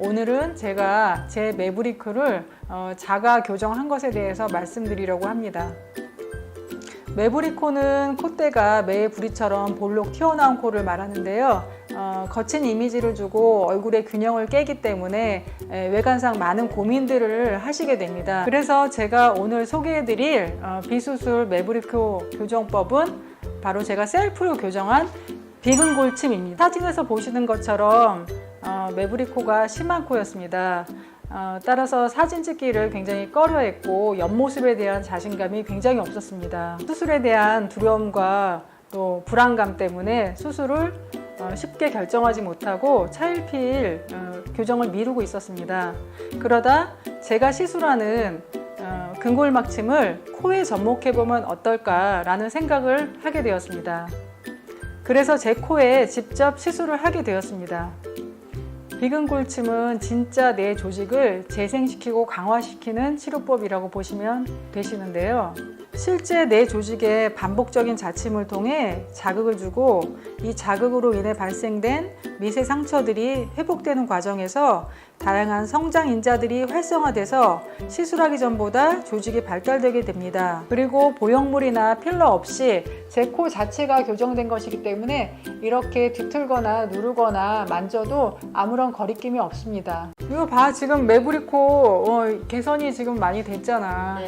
오늘은 제가 제 매브리크를 어, 자가 교정한 것에 대해서 말씀드리려고 합니다. 매브리코는 콧대가 매의 부리처럼 볼록 튀어나온 코를 말하는데요. 어, 거친 이미지를 주고 얼굴의 균형을 깨기 때문에 에, 외관상 많은 고민들을 하시게 됩니다. 그래서 제가 오늘 소개해드릴 어, 비수술 매브리코 교정법은 바로 제가 셀프로 교정한 비근 골침입니다. 사진에서 보시는 것처럼 어, 매브리코가 심한 코였습니다. 어, 따라서 사진 찍기를 굉장히 꺼려했고 옆모습에 대한 자신감이 굉장히 없었습니다. 수술에 대한 두려움과 또 불안감 때문에 수술을 어, 쉽게 결정하지 못하고 차일피일 어, 교정을 미루고 있었습니다. 그러다 제가 시술하는 어, 근골막침을 코에 접목해보면 어떨까라는 생각을 하게 되었습니다. 그래서 제 코에 직접 시술을 하게 되었습니다. 비근골침은 진짜 내 조직을 재생시키고 강화시키는 치료법이라고 보시면 되시는데요. 실제 내 조직에 반복적인 자침을 통해 자극을 주고 이 자극으로 인해 발생된 미세 상처들이 회복되는 과정에서 다양한 성장 인자들이 활성화돼서 시술하기 전보다 조직이 발달되게 됩니다. 그리고 보형물이나 필러 없이 제 코 자체가 교정된 것이기 때문에 이렇게 뒤틀거나 누르거나 만져도 아무런 거리낌이 없습니다. 이거 봐 지금 매부리 코 어, 개선이 지금 많이 됐잖아.